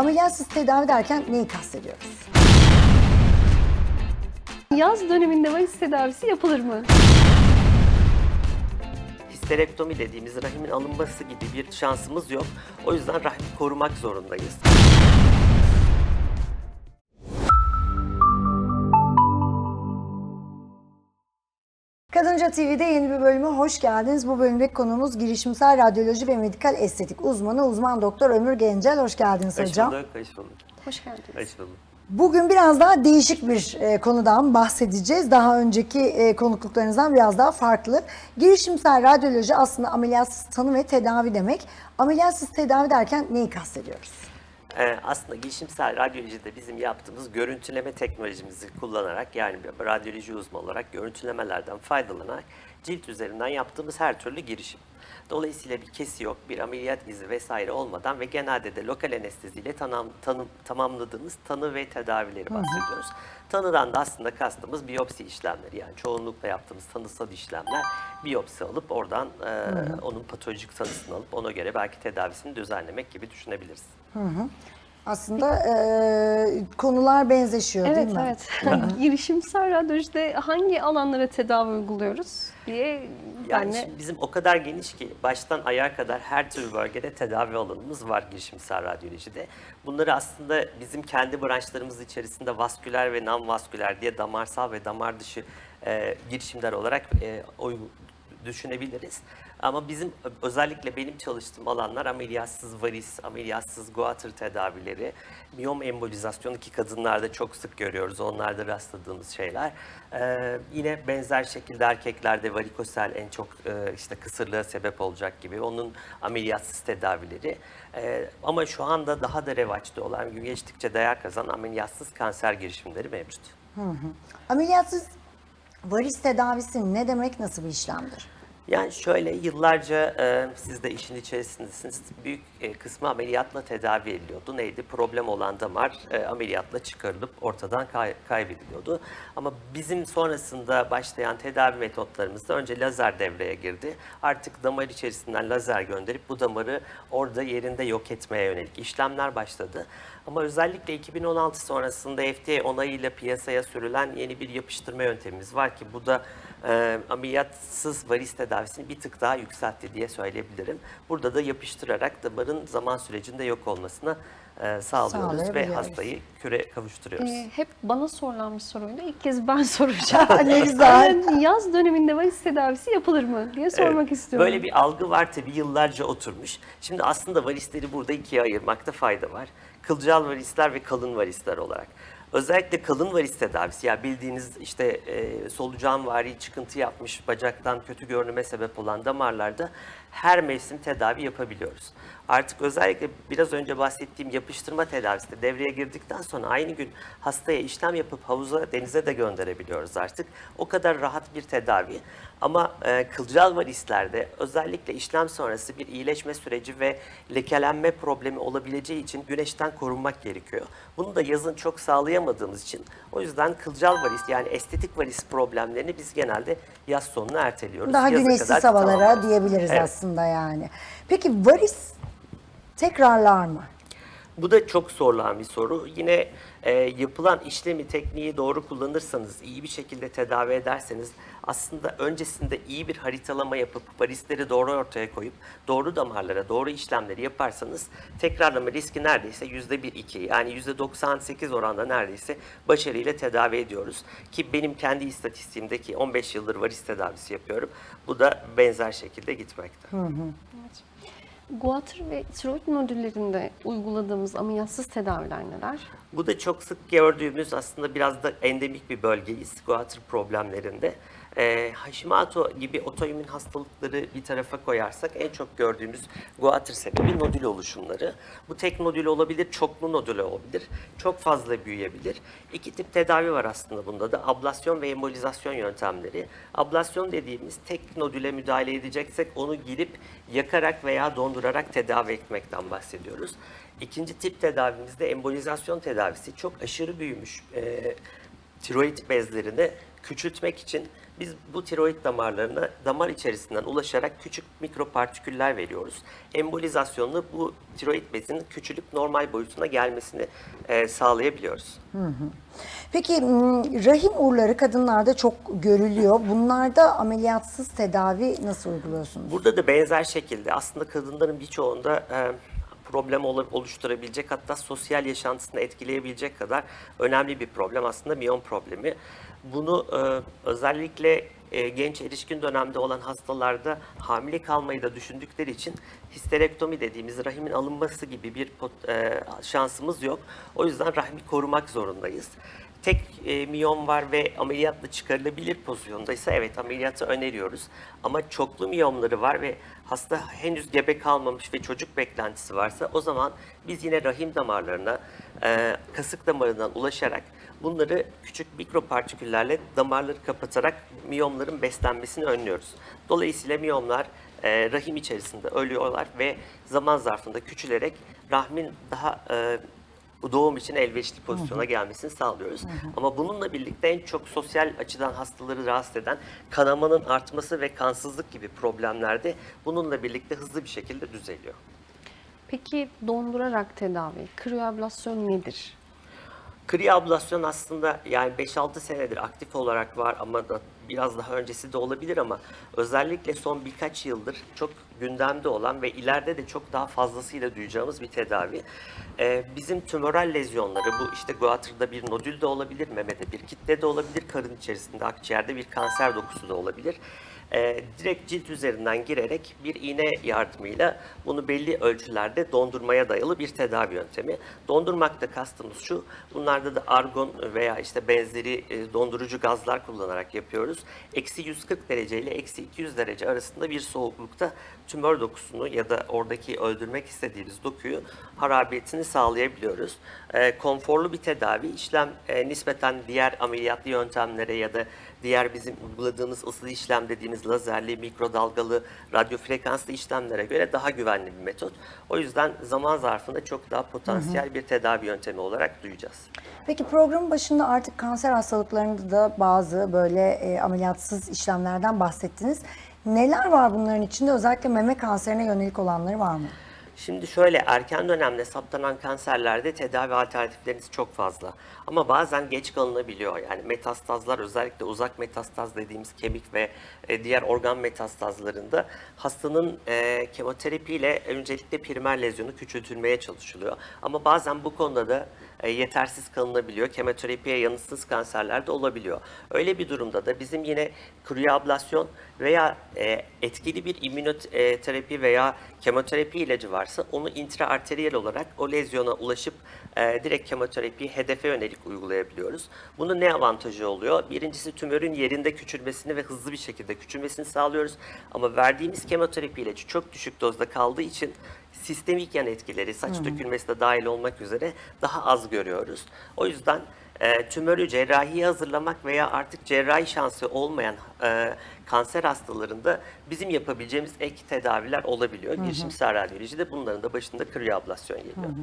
Ameliyatsız tedavi derken neyi kastediyoruz? Yaz döneminde varis tedavisi yapılır mı? Histerektomi dediğimiz rahimin alınması gibi bir şansımız yok. O yüzden rahmi korumak zorundayız. Kadınca TV'de yeni bir bölüme hoş geldiniz. Bu bölümdeki konuğumuz girişimsel radyoloji ve medikal estetik uzmanı uzman doktor Ömür Gencel. Hoş geldiniz Hoş hocam. bulduk, hoş bulduk, Hoş geldiniz. hoş bulduk. Bugün biraz daha değişik bir e, konudan bahsedeceğiz. Daha önceki e, konukluklarınızdan biraz daha farklı. Girişimsel radyoloji aslında ameliyatsız tanı ve tedavi demek. Ameliyatsız tedavi derken neyi kastediyoruz? Ee, aslında girişimsel radyolojide bizim yaptığımız görüntüleme teknolojimizi kullanarak yani bir radyoloji uzmanı olarak görüntülemelerden faydalanarak cilt üzerinden yaptığımız her türlü girişim. Dolayısıyla bir kesi yok, bir ameliyat izi vesaire olmadan ve genelde de lokal anesteziyle tanım, tanım, tamamladığımız tanı ve tedavileri bahsediyoruz. Tanıdan da aslında kastımız biyopsi işlemleri yani çoğunlukla yaptığımız tanısal işlemler biyopsi alıp oradan e, onun patolojik tanısını alıp ona göre belki tedavisini düzenlemek gibi düşünebiliriz. Aslında e, konular benzeşiyor Evet, değil mi? evet. Girişimsel radyolojide hangi alanlara tedavi uyguluyoruz diye Yani şimdi bizim o kadar geniş ki baştan ayağa kadar her türlü bölgede tedavi alanımız var girişimsel radyolojide. Bunları aslında bizim kendi branşlarımız içerisinde vasküler ve non-vasküler diye damarsal ve damar dışı e, girişimler olarak e, düşünebiliriz. Ama bizim özellikle benim çalıştığım alanlar ameliyatsız varis, ameliyatsız goiter tedavileri, miyom embolizasyonu ki kadınlarda çok sık görüyoruz. Onlarda rastladığımız şeyler. Ee, yine benzer şekilde erkeklerde varikosel en çok e, işte kısırlığa sebep olacak gibi onun ameliyatsız tedavileri. Ee, ama şu anda daha da revaçta olan gün geçtikçe değer kazanan ameliyatsız kanser girişimleri mevcut. Ameliyatsız varis tedavisi ne demek, nasıl bir işlemdir? Yani şöyle yıllarca e, siz de işin içerisindesiniz. Büyük e, kısmı ameliyatla tedavi ediliyordu. Neydi? Problem olan damar e, ameliyatla çıkarılıp ortadan kay- kaybediliyordu. Ama bizim sonrasında başlayan tedavi metotlarımızda önce lazer devreye girdi. Artık damar içerisinden lazer gönderip bu damarı orada yerinde yok etmeye yönelik işlemler başladı. Ama özellikle 2016 sonrasında FDA onayıyla piyasaya sürülen yeni bir yapıştırma yöntemimiz var ki bu da e, ameliyatsız varis tedavisini bir tık daha yükseltti diye söyleyebilirim. Burada da yapıştırarak damarın zaman sürecinde yok olmasına e, sağlıyoruz ve hastayı küre kavuşturuyoruz. e, hep bana sorulan bir soruydu. İlk kez ben soracağım. ne güzel. Yani yaz döneminde varis tedavisi yapılır mı diye sormak Evet, istiyorum. Böyle bir algı var tabii yıllarca oturmuş. Şimdi aslında varisleri burada ikiye ayırmakta fayda var. Kılcal varisler ve kalın varisler olarak. Özellikle kalın varis tedavisi ya bildiğiniz işte e, solucan vari çıkıntı yapmış bacaktan kötü görünüme sebep olan damarlarda her mevsim tedavi yapabiliyoruz. Artık özellikle biraz önce bahsettiğim yapıştırma tedavisi de devreye girdikten sonra aynı gün hastaya işlem yapıp havuza denize de gönderebiliyoruz artık. O kadar rahat bir tedavi. Ama e, kılcal varislerde özellikle işlem sonrası bir iyileşme süreci ve lekelenme problemi olabileceği için güneşten korunmak gerekiyor. Bunu da yazın çok sağlayamadığımız için o yüzden kılcal varis yani estetik varis problemlerini biz genelde yaz sonuna erteliyoruz. Daha Yaza güneşsiz havalara tamamlıyoruz. diyebiliriz Evet. aslında yani. Peki varis tekrarlar mı? Bu da çok sorulan bir soru. Yine e, yapılan işlemi, tekniği doğru kullanırsanız, iyi bir şekilde tedavi ederseniz aslında öncesinde iyi bir haritalama yapıp varisleri doğru ortaya koyup doğru damarlara doğru işlemleri yaparsanız tekrarlama riski neredeyse yüzde bir iki yani yüzde 98 oranda neredeyse başarıyla tedavi ediyoruz. Ki benim kendi istatistiğimdeki 15 yıldır varis tedavisi yapıyorum. Bu da benzer şekilde gitmekte. Guatr ve tiroid nodüllerinde uyguladığımız ameliyatsız tedaviler neler? Bu da çok sık gördüğümüz aslında biraz da endemik bir bölgeyiz goiter problemlerinde. Ee, Hashimoto gibi otoimmün hastalıkları bir tarafa koyarsak en çok gördüğümüz goiter sebebi nodül oluşumları. Bu tek nodül olabilir, çoklu nodül olabilir, çok fazla büyüyebilir. İki tip tedavi var aslında bunda da ablasyon ve embolizasyon yöntemleri. Ablasyon dediğimiz tek nodüle müdahale edeceksek onu girip yakarak veya dondurarak tedavi etmekten bahsediyoruz. İkinci tip tedavimizde embolizasyon tedavisi çok aşırı büyümüş e, tiroid bezlerini küçültmek için Biz bu tiroid damarlarına damar içerisinden ulaşarak küçük mikropartiküller veriyoruz. Embolizasyonla bu tiroid bezinin küçülüp normal boyutuna gelmesini e, sağlayabiliyoruz. Peki rahim uğurları kadınlarda çok görülüyor. Bunlarda ameliyatsız tedavi nasıl uyguluyorsunuz? Burada da benzer şekilde aslında kadınların birçoğunda e, problem ol- oluşturabilecek hatta sosyal yaşantısını etkileyebilecek kadar önemli bir problem aslında miyom problemi. Bunu e, özellikle e, genç erişkin dönemde olan hastalarda hamile kalmayı da düşündükleri için histerektomi dediğimiz rahimin alınması gibi bir pot- e, şansımız yok. O yüzden rahmi korumak zorundayız. Tek e, miyom var ve ameliyatla çıkarılabilir pozisyondaysa evet ameliyatı öneriyoruz. Ama çoklu miyomları var ve hasta henüz gebe kalmamış ve çocuk beklentisi varsa o zaman biz yine rahim damarlarına, e, kasık damarından ulaşarak bunları küçük mikropartiküllerle damarları kapatarak miyomların beslenmesini önlüyoruz. Dolayısıyla miyomlar e, rahim içerisinde ölüyorlar ve zaman zarfında küçülerek rahmin daha e, bu doğum için elverişli pozisyona gelmesini sağlıyoruz. Ama bununla birlikte en çok sosyal açıdan hastaları rahatsız eden kanamanın artması ve kansızlık gibi problemlerde bununla birlikte hızlı bir şekilde düzeliyor. Peki dondurarak tedavi, kriyoablasyon nedir? Kriyoablasyon aslında yani 5-6 senedir aktif olarak var ama da biraz daha öncesi de olabilir ama özellikle son birkaç yıldır çok gündemde olan ve ileride de çok daha fazlasıyla duyacağımız bir tedavi. Ee, bizim tümöral lezyonları bu işte goitrda bir nodül de olabilir, memede bir kitle de olabilir, karın içerisinde akciğerde bir kanser dokusu da olabilir. Ee, direkt cilt üzerinden girerek bir iğne yardımıyla bunu belli ölçülerde dondurmaya dayalı bir tedavi yöntemi. Dondurmakta kastımız şu, bunlarda da argon veya işte benzeri e, dondurucu gazlar kullanarak yapıyoruz. Eksi 140 derece ile eksi 200 derece arasında bir soğuklukta tümör dokusunu ya da oradaki öldürmek istediğimiz dokuyu harabiyetini sağlayabiliyoruz. Ee, konforlu bir tedavi, işlem e, nispeten diğer ameliyatlı yöntemlere ya da diğer bizim uyguladığımız ısıl işlem dediğimiz lazerli, mikrodalgalı, radyo frekanslı işlemlere göre daha güvenli bir metot. O yüzden zaman zarfında çok daha potansiyel bir tedavi yöntemi olarak duyacağız. Peki programın başında artık kanser hastalıklarında da bazı böyle e, ameliyatsız işlemlerden bahsettiniz. Neler var bunların içinde? Özellikle meme kanserine yönelik olanları var mı? Şimdi şöyle erken dönemde saptanan kanserlerde tedavi alternatifleriniz çok fazla. Ama bazen geç kalınabiliyor. Yani metastazlar özellikle uzak metastaz dediğimiz kemik ve e, diğer organ metastazlarında hastanın e, kemoterapiyle öncelikle primer lezyonu küçültülmeye çalışılıyor. Ama bazen bu konuda da e, yetersiz kalınabiliyor. Kemoterapiye yanıtsız kanserler de olabiliyor. Öyle bir durumda da bizim yine kriyoablasyon veya e, etkili bir immünoterapi veya kemoterapi ilacı varsa onu intraarteriyel olarak o lezyona ulaşıp e, direkt kemoterapiyi hedefe yönelik uygulayabiliyoruz. Bunun ne avantajı oluyor? Birincisi tümörün yerinde küçülmesini ve hızlı bir şekilde küçülmesini sağlıyoruz. Ama verdiğimiz kemoterapi ilacı çok düşük dozda kaldığı için sistemik yan etkileri, saç dökülmesi de dahil olmak üzere daha az görüyoruz. O yüzden e, tümörü cerrahiye hazırlamak veya artık cerrahi şansı olmayan e, kanser hastalarında bizim yapabileceğimiz ek tedaviler olabiliyor. Girişimsel radyoloji de bunların da başında kriyoablasyon geliyor.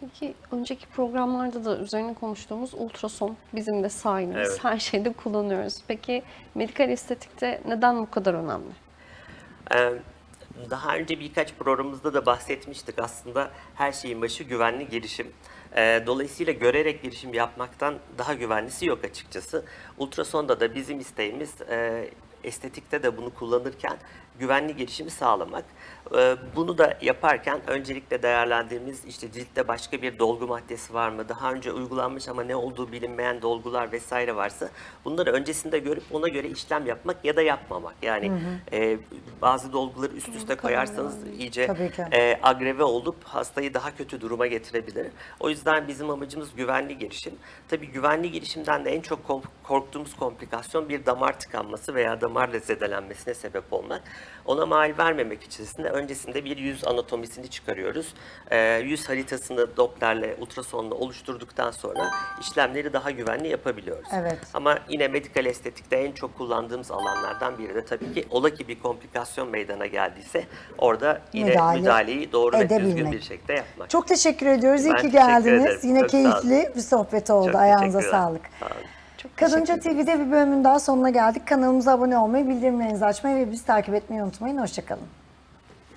Peki önceki programlarda da üzerine konuştuğumuz ultrason bizim de sahibimiz. Evet. Her şeyde kullanıyoruz. Peki medikal estetikte neden bu kadar önemli? Ee, Daha önce birkaç programımızda da bahsetmiştik aslında her şeyin başı güvenli girişim. Ee, Dolayısıyla görerek girişim yapmaktan daha güvenlisi yok açıkçası. Ultrasonda da bizim isteğimiz e, estetikte de bunu kullanırken güvenli girişimi sağlamak. Ee, Bunu da yaparken öncelikle değerlendirdiğimiz işte ciltte başka bir dolgu maddesi var mı? Daha önce uygulanmış ama ne olduğu bilinmeyen dolgular vesaire varsa bunları öncesinde görüp ona göre işlem yapmak ya da yapmamak. Yani e, bazı dolguları üst üste koyarsanız iyice e, agreve olup hastayı daha kötü duruma getirebilir. O yüzden bizim amacımız güvenli girişim. Tabii güvenli girişimden de en çok korktuğumuz komplikasyon bir damar tıkanması veya damar zedelenmesine sebep olmak. Ona mal vermemek için de öncesinde bir yüz anatomisini çıkarıyoruz. E, yüz haritasını Doppler'le, ultrasonla oluşturduktan sonra işlemleri daha güvenli yapabiliyoruz. Evet. Ama yine medikal estetikte en çok kullandığımız alanlardan biri de tabii ki ola ki bir komplikasyon meydana geldiyse orada yine Müdahale müdahaleyi doğru ve düzgün bir şekilde yapmak. Çok teşekkür ediyoruz. İyi Ben ki teşekkür geldiniz. ederim. Yine Çok keyifli bir sohbet oldu. Çok Ayağınıza sağlık. Sağ olun. Çok Kadınca. TV'de bir bölümün daha sonuna geldik. Kanalımıza abone olmayı, bildirimlerinizi açmayı ve bizi takip etmeyi unutmayın. Hoşçakalın.